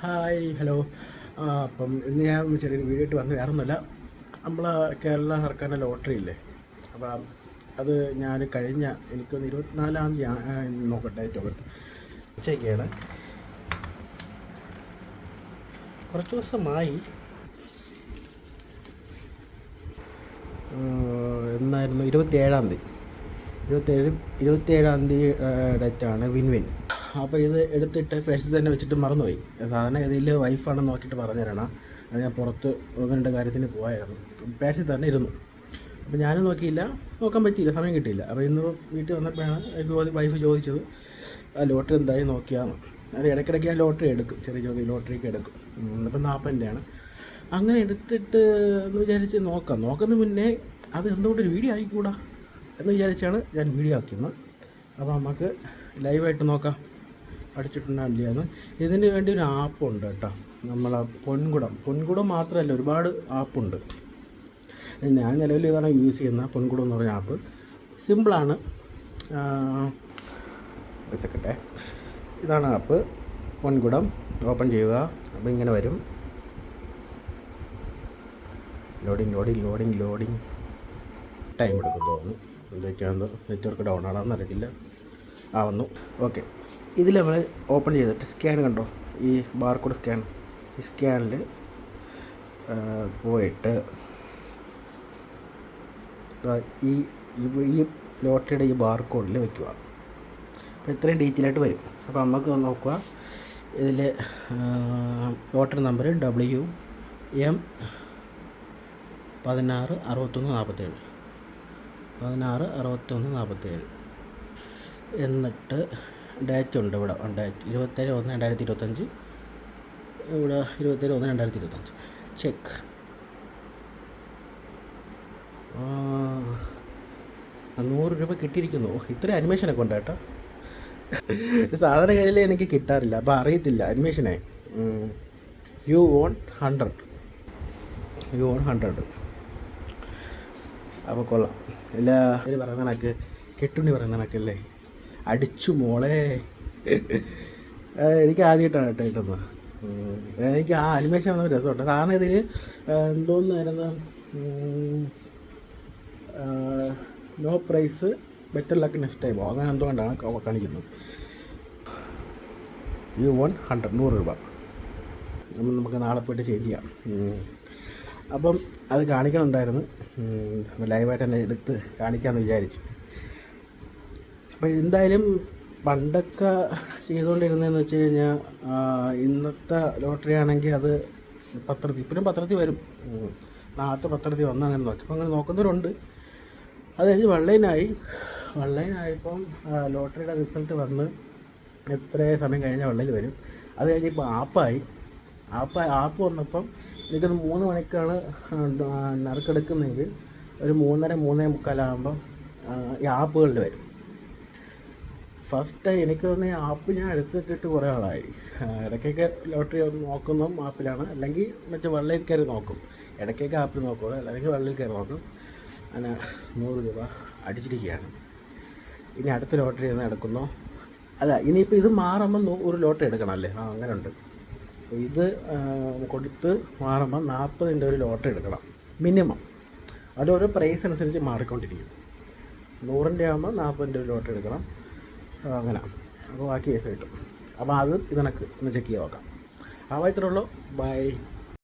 Hi hello. അപ്പം ഇന്ന് ഞാൻ ചെറിയൊരു വീഡിയോ ഇട്ട് വന്ന് വേറെ ഒന്നുമല്ല നമ്മൾ കേരള സർക്കാരിന്റെ ലോട്ടറി ഇല്ലേ? അപ്പം അത് ഞാൻ കഴിഞ്ഞ എനിക്കൊന്ന് ഇരുപത്തിനാലാം തീയതി നോക്കട്ടെ ഏറ്റവും ഉച്ചയ്ക്കാണ്. കുറച്ച് ദിവസമായി. എന്നായിരുന്നു? ഇരുപത്തിയേഴാം തീയതി. ഇരുപത്തേഴ് ഇരുപത്തിയേഴാം തീയതി ഡേറ്റാണ് വിൻ വിൻ. അപ്പോൾ ഇത് എടുത്തിട്ട് പേഴ്സിൽ തന്നെ വെച്ചിട്ട് മറന്നുപോയി. സാധാരണ ഇതിൽ വൈഫാണ് നോക്കിയിട്ട് പറഞ്ഞു തരണം അത് ഞാൻ പുറത്ത് രണ്ട് കാര്യത്തിന് പോയായിരുന്നു പേഴ്സിൽ തന്നെ ഇരുന്നു. അപ്പോൾ ഞാനും നോക്കിയില്ല. നോക്കാൻ പറ്റിയില്ല. സമയം കിട്ടിയില്ല. അപ്പോൾ ഇന്ന് വീട്ടിൽ വന്നപ്പോഴാണ് വൈഫ് ചോദി വൈഫ് ചോദിച്ചത് ആ ലോട്ടറി എന്തായി നോക്കിയാന്ന്? അത് ഇടയ്ക്കിടയ്ക്ക് ഞാൻ ലോട്ടറി എടുക്കും. ചെറിയ ചെറിയ ലോട്ടറിക്ക് എടുക്കും. ഇന്നിപ്പോൾ നാൽപ്പതിന്റെയാണ് അങ്ങനെ എടുത്തിട്ട് എന്ന് വിചാരിച്ച് നോക്കാം. നോക്കുന്ന മുന്നേ അത് എന്തുകൊണ്ട് ഒരു വീഡിയോ ആയിക്കൂടാ എന്ന് വിചാരിച്ചാണ് ഞാൻ വീഡിയോ ആക്കുന്നത് അപ്പോൾ നമുക്ക് ലൈവായിട്ട് നോക്കാം. അടിച്ചിട്ടുണ്ടാവില്ലാന്ന് ഇതിന് വേണ്ടി ഒരു ആപ്പുണ്ട് കേട്ടോ. നമ്മളെ പൊൻകുടം. പൊൻകുടം മാത്രമല്ല ഒരുപാട് ആപ്പുണ്ട് ഞാൻ നിലവിൽ ഇതാണ് യൂസ് ചെയ്യുന്നത് പൊൻകുടം എന്ന് പറഞ്ഞ ആപ്പ് സിമ്പിളാണ് സെക്കട്ടെ ഇതാണ് ആപ്പ് പൊൻകുടം. ഓപ്പൺ ചെയ്യുക. അപ്പോൾ ഇങ്ങനെ വരും. Loading loading loading loading time എടുക്കും തോന്നുന്നു എന്തൊക്കെയാണെന്ന് നെറ്റ്വർക്ക് ഡൗൺ ആണോ അറിയത്തില്ല ആവുന്നു ഓക്കെ ഇതിൽ നമ്മൾ ഓപ്പൺ ചെയ്തിട്ട് സ്കാൻ കണ്ടോ? ഈ ബാർകോഡ് സ്കാൻ ഈ സ്കാനിൽ പോയിട്ട് ഈ ഈ- ലോട്ടറിയുടെ ഈ ബാർകോഡിൽ വെക്കുക അപ്പോൾ ഇത്രയും ഡീറ്റെയിൽ ആയിട്ട് വരും. അപ്പോൾ നമുക്ക് നോക്കുക ഇതിൽ ലോട്ടറി നമ്പർ ഡബ്ല്യു എം പതിനാറ് അറുപത്തൊന്ന് നാൽപ്പത്തേഴ് പതിനാറ് അറുപത്തൊന്ന് നാൽപ്പത്തേഴ് എന്നിട്ട് ഡേറ്റ് ഉണ്ട് ഇവിടെ. ഡേറ്റ് ഇരുപത്തേഴ് ഒന്ന് രണ്ടായിരത്തി ഇരുപത്തഞ്ച്. ഇവിടെ ഇരുപത്തേഴ് ഒന്ന് രണ്ടായിരത്തി ഇരുപത്തഞ്ച്. ചെക്ക് നൂറ് രൂപ കിട്ടിയിരിക്കുന്നു. ഇത്ര അനിമേഷനൊക്കെ ഉണ്ട് കേട്ടോ. സാധാരണ കയ്യിൽ എനിക്ക് കിട്ടാറില്ല. അപ്പോൾ അറിയത്തില്ല അനിമേഷനെ you won hundred you won hundred അപ്പോൾ കൊള്ളാം. ഇതിൽ പറയുന്ന കണക്ക് കെട്ടുണ്ണി പറയുന്ന കണക്കല്ലേ? അടിച്ചു മോളെ. എനിക്ക് ആദ്യമായിട്ടാണ് കേട്ടോ എനിക്ക് ആ അനിമേഷൻ വന്ന രസമുണ്ട്. കാരണം ഇതിൽ എന്തോന്നായിരുന്നു? No prize better luck next ടൈമോ അങ്ങനെ എന്തുകൊണ്ടാണ് കാണിക്കുന്നത്? യു വൺ ഹൺഡ്രഡ് നൂറ് രൂപ. അപ്പം നമുക്ക് നാളെ പോയിട്ട് ചേഞ്ച് ചെയ്യാം. അപ്പം അത് കാണിക്കണമുണ്ടായിരുന്നു ലൈവായിട്ട് തന്നെ എടുത്ത് കാണിക്കാമെന്ന് വിചാരിച്ച്. അപ്പം എന്തായാലും പണ്ടൊക്കെ ചെയ്തുകൊണ്ടിരുന്നതെന്ന് വെച്ച് കഴിഞ്ഞാൽ ഇന്നത്തെ ലോട്ടറി ആണെങ്കിൽ അത് പത്രത്തിൽ ഇപ്പോഴും പത്രത്തിൽ വരും. നാളത്തെ പത്രത്തിൽ വന്ന് അങ്ങനെ നോക്കി. അപ്പോൾ അങ്ങനെ നോക്കുന്നവരുണ്ട്. അത് കഴിഞ്ഞ് വെള്ളയിനായി വെള്ളയിനായപ്പം ലോട്ടറിയുടെ റിസൾട്ട് വന്ന് എത്ര സമയം കഴിഞ്ഞാൽ വെള്ളയിൽ വരും. അത് കഴിഞ്ഞ് ഇപ്പോൾ ആപ്പായി. ആപ്പ് ആപ്പ് വന്നപ്പം എനിക്കൊരു മൂന്ന് മണിക്കാണ് നറുക്കെടുക്കുന്നെങ്കിൽ ഒരു മൂന്നര മൂന്നേ മുക്കാലാകുമ്പം ഈ ആപ്പുകളിൽ വരും. ഫസ്റ്റ് എനിക്ക് തോന്നിയ ആപ്പ് ഞാൻ എടുത്തിട്ടിട്ട് കുറേ ആളായി. ഇടയ്ക്കൊക്കെ ലോട്ടറി ഒന്ന് നോക്കുന്നതും ആപ്പിലാണ് അല്ലെങ്കിൽ മറ്റേ വെള്ളയിൽ കയറി നോക്കും. ഇടയ്ക്കൊക്കെ ആപ്പിൽ നോക്കുള്ളൂ അല്ലെങ്കിൽ വെള്ളയിൽ കയറി നോക്കും. അങ്ങനെ നൂറ് രൂപ അടിച്ചിരിക്കുകയാണ്. ഇനി അടുത്ത ലോട്ടറി എന്ന് എടുക്കുന്നു. അല്ല ഇനിയിപ്പോൾ ഇത് മാറുമ്പോൾ ഒരു ലോട്ടറി എടുക്കണം അല്ലേ? ആ അങ്ങനെ ഉണ്ട് ഇത് കൊടുത്ത് മാറുമ്പോൾ നാൽപ്പതിന്റെ ഒരു ലോട്ടറി എടുക്കണം. മിനിമം. അതോരോ പ്രൈസ് അനുസരിച്ച് മാറിക്കൊണ്ടിരിക്കും. നൂറിന്റെ ആകുമ്പോൾ നാൽപ്പതിന്റെ ഒരു ലോട്ടറി എടുക്കണം. അങ്ങനെ. അപ്പോൾ ബാക്കി പൈസ കിട്ടും. അപ്പോൾ അത് ഇതിനക്ക് ഒന്ന് ചെക്ക് ചെയ്ത് നോക്കാം. അപ്പോൾ ഇത്രയുള്ളൂ ബൈ